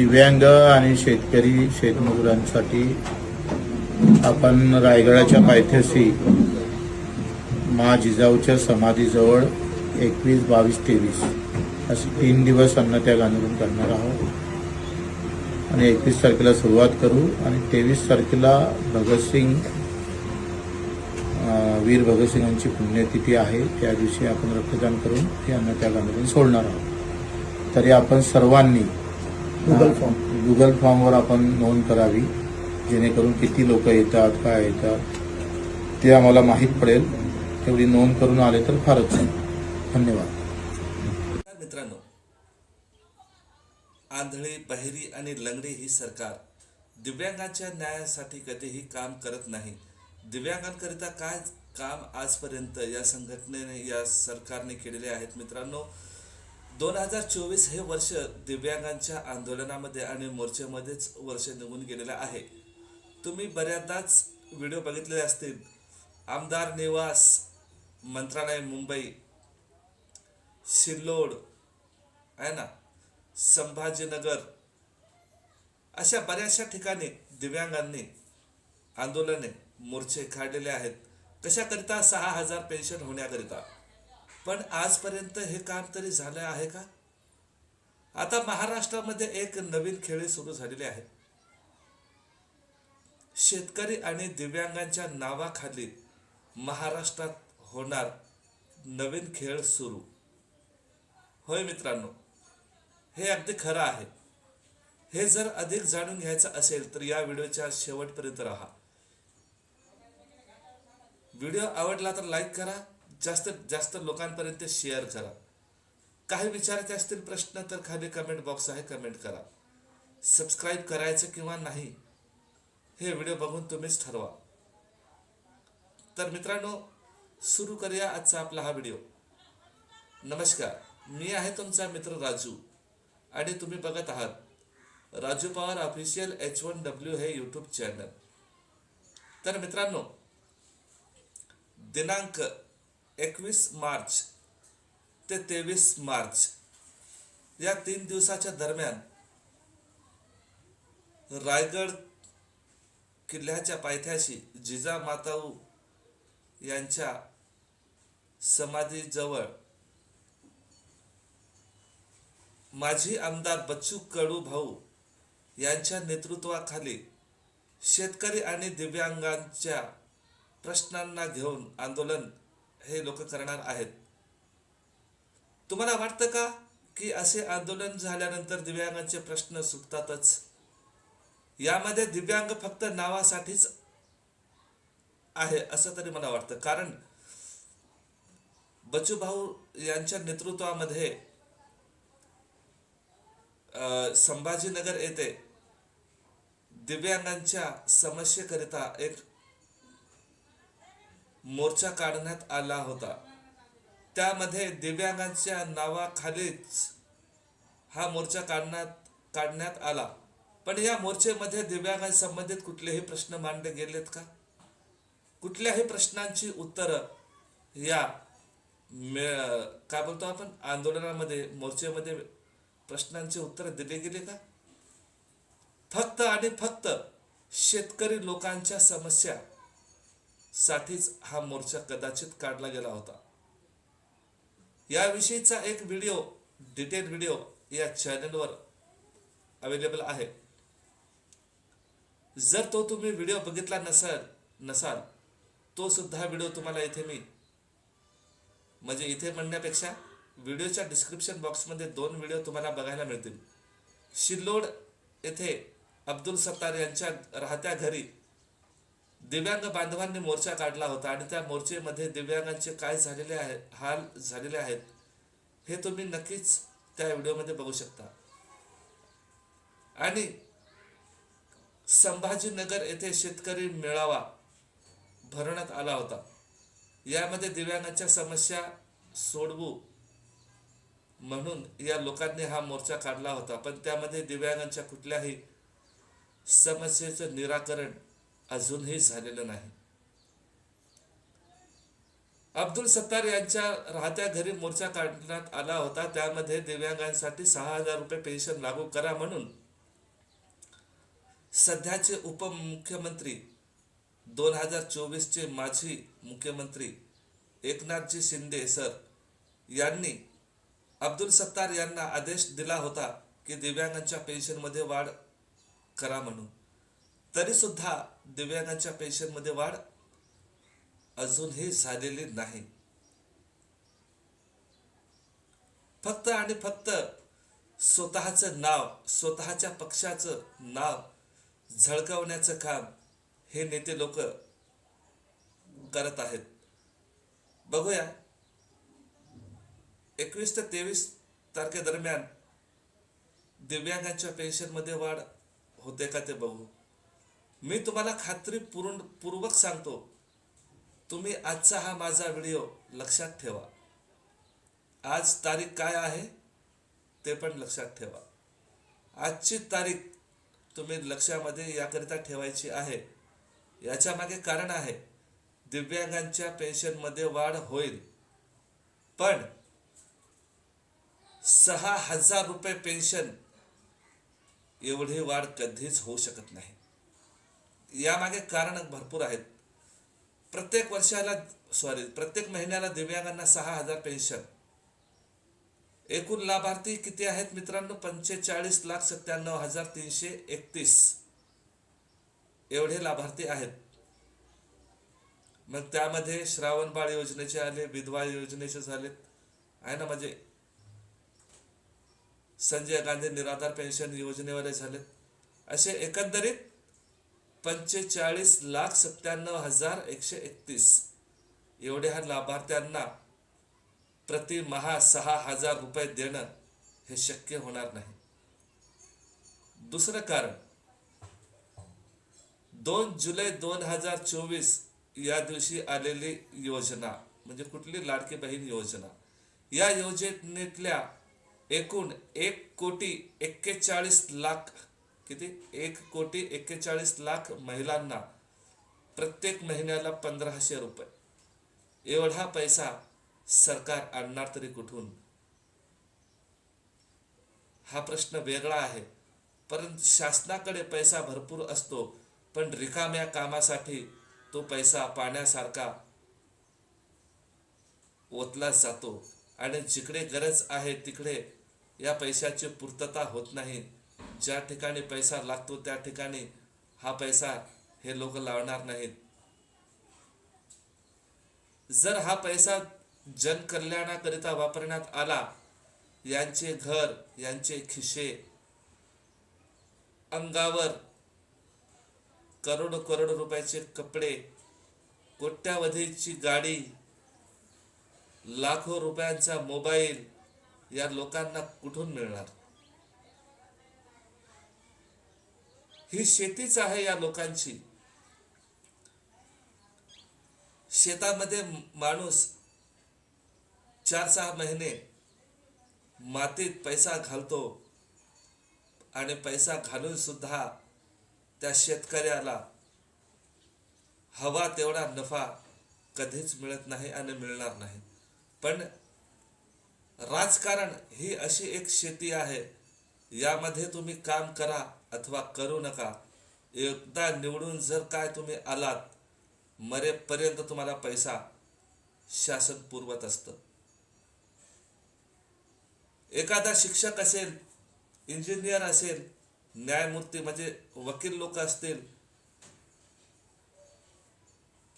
दिव्यांग आणि शेतकरी शेतमजुरांसाठी आपण रायगडाच्या पायथ्याशी मा जिजाऊच्या समाधीजवळ एकवीस बावीस तेवीस असे तीन दिवस अन्नत्याग आंदोलन करणार आहोत. आणि एकवीस तारखेला सुरुवात करू आणि तेवीस तारखेला भगतसिंग वीर भगतसिंगांची पुण्यतिथी आहे. त्या दिवशी आपण रक्तदान करून हे अन्नत्याग आंदोलन सोडणार आहोत. तरी आपण सर्वांनी गुगल फॉर्म. गुगल फॉर्मवर आपण नोंद करावी जेणेकरून किती लोक येतात काय येतात ते आम्हाला माहीत पडेल. तेवढी नोंद करून आले तर फारच. धन्यवाद. मित्रांनो आंधळी बहिरी आणि लंगडी ही सरकार दिव्यांगांच्या न्यायासाठी कधीही काम करत नाही. दिव्यांगांकरिता काय काम आजपर्यंत या संघटनेने या सरकारने केलेले आहेत मित्रांनो? दोन हजार चोवीस हे वर्ष दिव्यांगांच्या आंदोलनामध्ये आणि मोर्चेमध्येच वर्ष निघून गेलेलं आहे. तुम्ही बऱ्याचदाच व्हिडिओ बघितलेले असतील. आमदार निवास मंत्रालय मुंबई सिल्लोड आहे ना? संभाजीनगर अशा बऱ्याचशा ठिकाणी दिव्यांगांनी आंदोलने मोर्चे काढलेले आहेत. कशाकरिता सहा हजार पेन्शन होण्याकरिता? पण आजपर्यंत हे काम तरी झालं आहे का? आता महाराष्ट्रामध्ये एक नवीन खेळी सुरू झालेली आहे. शेतकरी आणि दिव्यांगांच्या नावाखाली महाराष्ट्रात होणार नवीन खेळ सुरू. होय मित्रांनो हे अगदी खरं आहे. हे जर अधिक जाणून घ्यायचं असेल तर या व्हिडिओच्या शेवटपर्यंत राहा. व्हिडिओ आवडला तर लाईक करा जास्तीत जास्त लोकांपर्यंत शेअर करा. काही विचारायचे असतील प्रश्न तर खाली कमेंट बॉक्स आहे कमेंट करा. सबस्क्राईब करायचं किंवा नाही हे व्हिडिओ बघून तुम्हीच ठरवा. तर मित्रांनो सुरू करूया आजचा आपला हा व्हिडिओ नमस्कार मी आहे तुमचा मित्र राजू आणि तुम्ही बघत आहात Raju Pawar official H one W हे यूट्यूब चॅनल तर मित्रांनो दिनांक एकवीस मार्च ते तेवीस मार्च या तीन दिवसाच्या दरम्यान रायगड किल्ल्याच्या पायथ्याशी जिजा माताऊ यांच्या समाधीजवळ माजी आमदार बच्चू कडू भाऊ यांच्या नेतृत्वाखाली शेतकरी आणि दिव्यांगांच्या प्रश्नांना घेऊन आंदोलन हे लोक करणार आहेत. तुम्हाला वाटतं का की असे आंदोलन झाल्यानंतर दिव्यांगांचे प्रश्न सुटतातच? यामध्ये दिव्यांग फक्त नावासाठीच आहे असं तरी मला वाटतं. कारण बच्चू भाऊ यांच्या नेतृत्वामध्ये संभाजीनगर येथे दिव्यांगांच्या समस्येकरिता एक मोर्चा काढण्यात आला होता. त्यामध्ये दिव्यांगांच्या नावाखालीच हा मोर्चा काढण्यात काढण्यात आला. पण या मोर्चेमध्ये दिव्यांगांसंबंधित कुठलेही प्रश्न मांडले गेलेत का? कुठल्याही प्रश्नांची उत्तरं या मे- काय बोलतो आपण आंदोलनामध्ये मोर्चेमध्ये प्रश्नांची उत्तरं दिली गेली का? फक्त आणि फक्त शेतकरी लोकांच्या समस्या साठीच हा मोर्चा कदाचित काढला गेला होता. याविषयीचा एक व्हिडिओ डिटेल व्हिडिओ या चॅनलवर अवेलेबल आहे. जर तो तुम्ही व्हिडिओ बघितला नसाल नसाल तो सुद्धा व्हिडिओ तुम्हाला इथे मी म्हणजे इथे म्हणण्यापेक्षा व्हिडिओच्या डिस्क्रिप्शन बॉक्समध्ये दोन व्हिडिओ तुम्हाला बघायला मिळतील. शिल्लोड येथे अब्दुल सत्तार यांच्या राहत्या घरी दिव्यांग बांधवांनी मोर्चा काढला होता आणि त्या मोर्चेमध्ये दिव्यांगांचे काय झालेले आहे हाल झालेले आहेत हे तुम्ही नक्कीच त्या व्हिडिओमध्ये बघू शकता. आणि संभाजीनगर येथे शेतकरी मेळावा भरवण्यात आला होता. यामध्ये दिव्यांगांच्या समस्या सोडवू म्हणून या लोकांनी हा मोर्चा काढला होता. पण त्यामध्ये दिव्यांगांच्या कुठल्याही समस्येचं निराकरण अजूनही झालेलं नाही. अब्दुल सत्तार यांच्या राहत्या घरी मोर्चा काढण्यात आला होता. त्यामध्ये दिव्यांगांसाठी सहा हजार रुपये पेन्शन लागू करा म्हणून सध्याचे उपमुख्यमंत्री दोन हजार चोवीसचे माजी मुख्यमंत्री एकनाथजी शिंदे सर यांनी अब्दुल सत्तार यांना आदेश दिला होता की दिव्यांगांच्या पेन्शनमध्ये वाढ करा म्हणून. तरीसुद्धा दिव्यांगांच्या पेन्शनमध्ये वाढ अजूनही झालेली नाही. फक्त आणि फक्त स्वतःचं नाव स्वतःच्या पक्षाचं नाव झळकावण्याचं काम हे नेते लोक करत आहेत. बघूया. एकवीस ते तेवीस तारखेदरम्यान दिव्यांगांच्या पेन्शनमध्ये वाढ होते का ते बघू? मी तुम्हाला खात्री पूर्ण पूर्वक सांगतो. तुम्ही आजचा हा माझा व्हिडिओ लक्षात ठेवा. आज तारीख काय आहे ते पण लक्षात ठेवा. आजची तारीख तुम्ही लक्षामध्ये याकरिता ठेवायची आहे. याच्या मागे कारण आहे दिव्यांगांच्या पेन्शनमध्ये वाढ होईल. पण सहा हजार रुपये पेन्शन एवढी वाढ कधीच होऊ शकत नाही. यामागे कारण भरपूर आहेत. प्रत्येक वर्षाला सॉरी प्रत्येक महिन्याला दिव्यांगांना सहा हजार पेन्शन एकूण लाभार्थी किती आहेत मित्रांनो? पंचेचाळीस लाख सत्त्याण्णव हजार तीनशे एकतीस. एवढे लाभार्थी आहेत. मग त्यामध्ये श्रावण बाळ योजनेचे आले विधवा योजनेचे झालेत. आहे ना म्हणजे? संजय गांधी निराधार पेन्शन योजनेवाले झालेत. असे एकंदरीत पंचेचाळीस लाख सत्त्याण्णव हजार एकशे एकतीस. एवढ्या लाभार्थ्यांना प्रति महा सहा हजार रुपये देणं हे शक्य होणार नाही. दुसरं कारण दोन जुलै दोन हजार चोवीस या दिवशी आलेली योजना म्हणजे कुठली लाडकी बहीण योजना या योजनेतल्या एकूण एक कोटी एक्केचाळीस लाख किती? एक कोटी एक्केचाळीस लाख महिलांना प्रत्येक महिन्याला पंधराशे रुपये. एवढा पैसा सरकार आणणार तरी कुठून? हा प्रश्न वेगळा आहे. परंतु शासनाकडे पैसा भरपूर असतो पण रिकाम्या कामासाठी तो पैसा पाण्यासारखा ओतला जातो. आणि जिकडे गरज आहे तिकडे या पैशाची पूर्तता होत नाही. ज्या ठिकाणी पैसा लागतो त्या ठिकाणी हा पैसा हे लोक लावणार नाहीत. जर हा पैसा जनकल्याणाकरिता वापरण्यात आला यांचे घर यांचे खिशे अंगावर करोड करोड रुपयाचे कपडे कोट्यावधीची गाडी लाखो रुपयांचा मोबाईल या लोकांना कुठून मिळणार? ही शेतीच आहे या लोकांची. शेतामध्ये माणूस चार सहा महिने मातीत पैसा घालतो आणि पैसा घालून सुद्धा त्या शेतकऱ्याला हवा तेवढा नफा कधीच मिळत नाही आणि मिळणार नाही. पण राजकारण ही अशी एक शेती आहे यामध्ये तुम्ही काम करा अथवा करू नका. एकदा निवडून जर काय तुम्ही आलात मरेपर्यंत तुम्हाला पैसा शासन पुरवत असतं. एखादा शिक्षक असेल इंजिनियर असेल न्यायमूर्ती म्हणजे वकील लोक असतील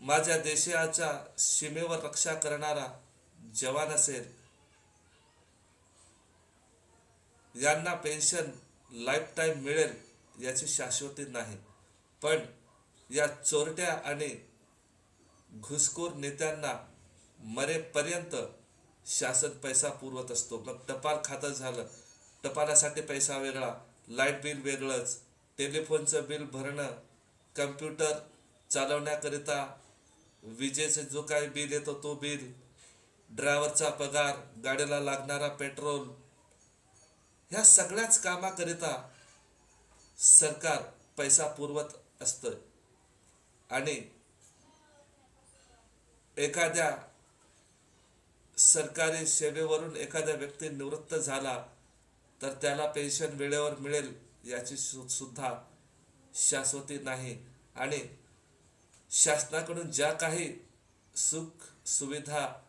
माझ्या देशाच्या सीमेवर रक्षा करणारा जवान असेल यांना पेन्शन लाईफ टाईम मिळेल याची शाश्वती नाही. पण या चोरट्या आणि घुसखोर नेत्यांना मरेपर्यंत शासन पैसा पुरवत असतो. मग टपाल खातं झालं. टपालासाठी पैसा वेगळा लाइट बिल वेगळंच टेलिफोनचं बिल भरणं कम्प्युटर चालवण्याकरिता विजेचं जो काही बिल येतो तो बिल ड्रायव्हरचा पगार गाडीला लागणारा पेट्रोल ह्या सगळ्याच कामाकरिता सरकार पैसा पुरवत असतं. आणि एखाद्या सरकारी सेवेवरून एखादा व्यक्ती निवृत्त झाला तर त्याला पेन्शन वेळेवर मिळेल याची सुद्धा शाश्वती नाही. आणि शासनाकडून ज्या काही सुख सुविधा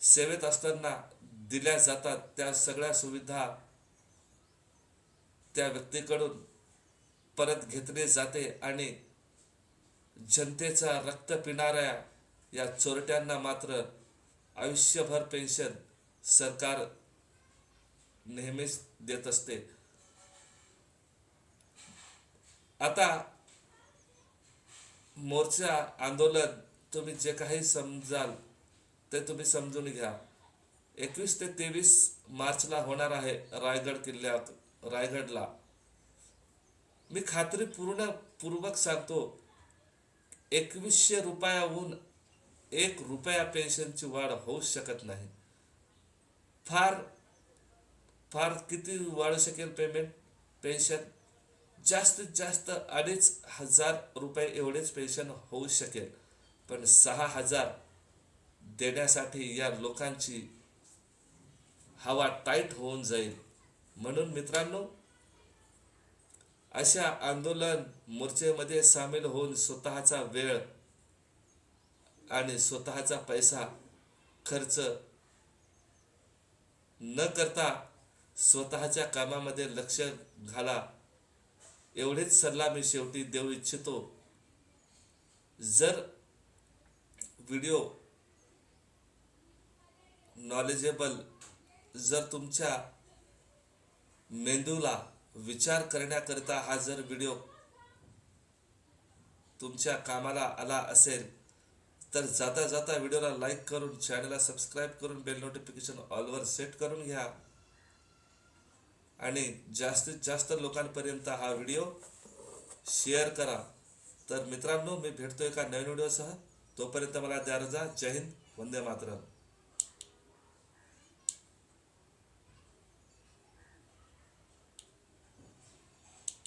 सेवेत असताना दिल्या जातात त्या सगळ्या सुविधा त्या व्यक्तीकडून परत घेतले जाते आणि जनतेचा रक्त पिणाऱ्या या चोरट्यांना मात्र आयुष्यभर पेन्शन सरकार नेहमीच देत असते. आता मोर्चा आंदोलन तुम्ही जे काही समजाल ते तुम्ही समजून घ्या. एकवीस ते तेवीस मार्चला होणार आहे रायगड किल्ल्यात. रायगडला. मी खात्री पूर्णपूर्वक सांगतो एकवीसशे रुपयाहून एक रुपया पेन्शनची वाढ होऊ शकत नाही. फार फार किती वाढू शकेल पेमेंट? पेन्शन? जास्तीत जास्त अडीच हजार रुपये एवढेच पेन्शन होऊ शकेल. पण सहा हजार देण्यासाठी या लोकांची हवा टाईट होऊन जाईल. म्हणून मित्रांनो अशा आंदोलन मोर्चेमध्ये सामील होऊन स्वतःचा वेळ आणि स्वतःचा पैसा खर्च न करता स्वतःच्या कामामध्ये लक्ष घाला एवढेच सल्ला मी शेवटी देऊ इच्छितो. जर व्हिडिओ नॉलेजेबल जर तुमच्या मेंदूला विचार करण्याकरिता हा जर व्हिडिओ तुमच्या कामाला आला असेल तर जाता जाता व्हिडिओला लाईक करून चॅनलला सबस्क्राईब करून बेल नोटिफिकेशन ऑलवर सेट करून घ्या. आणि जास्तीत जास्त लोकांपर्यंत हा व्हिडिओ शेअर करा. तर मित्रांनो मी भेटतो एका नवीन व्हिडिओसह. तोपर्यंत मला द्या रजा. जय हिंद. वंदे मातरम.